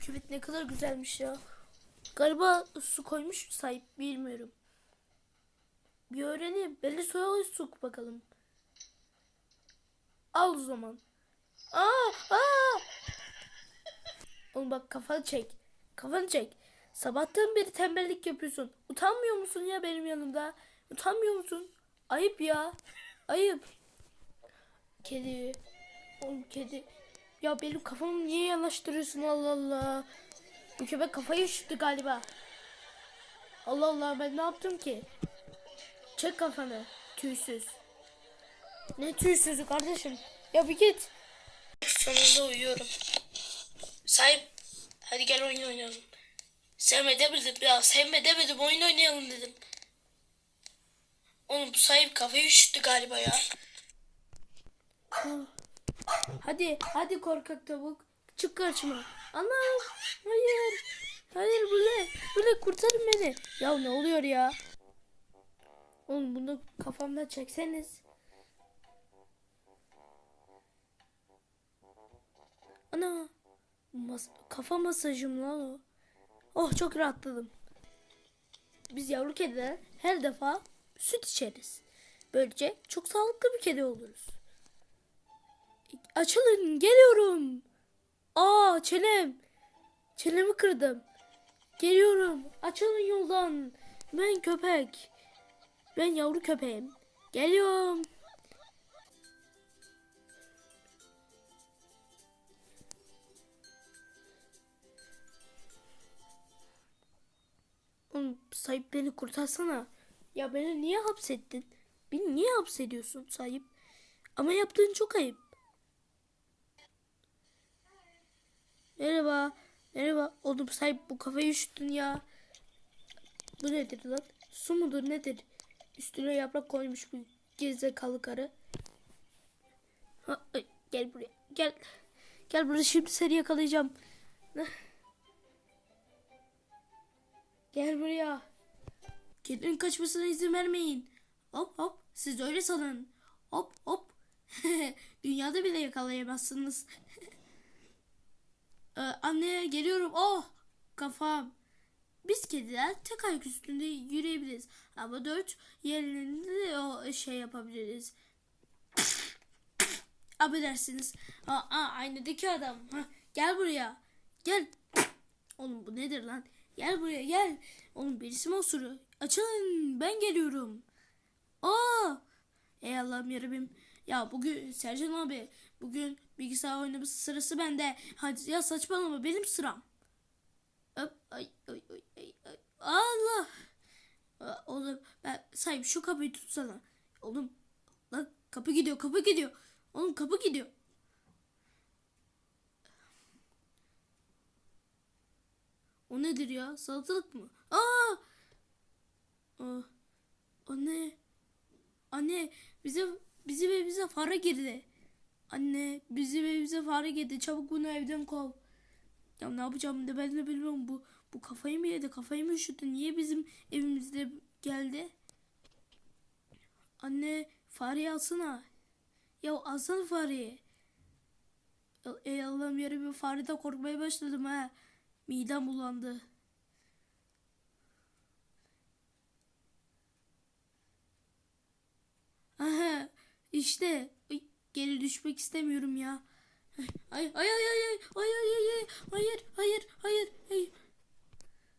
küvet ne kadar güzelmiş ya. Galiba su koymuş sahip bilmiyorum. Bir öğreneyim. Belli soya su bakalım. Al o zaman. Aa, aa. Oğlum bak kafanı çek. Kafanı çek. Sabahtan beri tembellik yapıyorsun. Utanmıyor musun ya benim yanımda? Utanmıyor musun? Ayıp ya. Ayıp. Kedi. Oğlum kedi. Ya benim kafamı niye yanaştırıyorsun Allah Allah. Bu köpek kafayı üşüttü galiba. Allah Allah ben ne yaptım ki? Çek kafanı. Tüysüz. Ne tüysüzü kardeşim? Ya bir git. Sonunda uyuyorum. Sahip. Hadi gel oyun oynayalım. Sevme demedim ya. Sevme demedim. Oyun oynayalım dedim. Oğlum bu sahip kafayı üşüttü galiba ya. Hadi, hadi korkak tavuk. Çık karşıma. Anam, hayır. Hayır bu ne? Bu ne? Kurtarın beni. Ya ne oluyor ya? Oğlum bunu kafamdan çekseniz. Ana. Mas kafa masajım lan o. Oh çok rahatladım. Biz yavru kediler her defa süt içeriz. Böylece çok sağlıklı bir kedi oluruz. Açılın geliyorum. Aa çenem. Çenemi kırdım. Geliyorum. Açılın yoldan. Ben köpek. Ben yavru köpeğim. Geliyorum. Oğlum sahip beni kurtarsana. Ya beni niye hapsettin? Beni niye hapsediyorsun sahip? Ama yaptığın çok ayıp. Merhaba. Merhaba. Oğlum sahip bu kafayı üşüttün ya. Bu nedir lan? Su mudur nedir? Üstüne yaprak koymuş bu gerizekalı karı. Ha, ay, gel buraya. Gel. Gel buraya şimdi seni yakalayacağım. Gel buraya. Kedinin kaçmasına izin vermeyin. Hop hop. Siz öyle sanın. Hop hop. Dünyada bile yakalayamazsınız. Ee, anne geliyorum. Oh kafam. Biz kediler tek ayak üstünde yürüyebiliriz. Ama dört yerlerinde de o şey yapabiliriz. Affedersiniz. Aa, aa, aynadaki adam. Ha, gel buraya. Gel. Oğlum bu nedir lan? Gel buraya gel. Oğlum birisi mi osuruyor? Açılın ben geliyorum. Aa! Ey Allah'ım yarabbim. Ya bugün Sercan abi bugün bilgisayar oynaması sırası bende. Hadi ya saçmalama benim sıram. Hop, ay, ay, ay, ay, ay. Allah. Oğlum ben sahip şu kapıyı tutsana. Oğlum lan kapı gidiyor kapı gidiyor. Oğlum kapı gidiyor. O nedir ya? Salatalık mı? Aa! Aa! Anne. Anne bize bizi ve bize fare girdi. Anne bizi ve bize fare girdi. Çabuk bunu evden kov. Ya ne yapacağım da ben de bilmiyorum bu bu kafayı mı yedi kafayı mı üşüttü niye bizim evimizde geldi? Anne fareyi alsana. Ya alsana fareyi. Ey Allah'ım yarabbim fareden korkmaya başladım ha. Midem bulandı. Aha işte. Ay, geri düşmek istemiyorum ya. Ay ay ay ay ay ay ay ay hayır hayır hayır hayır.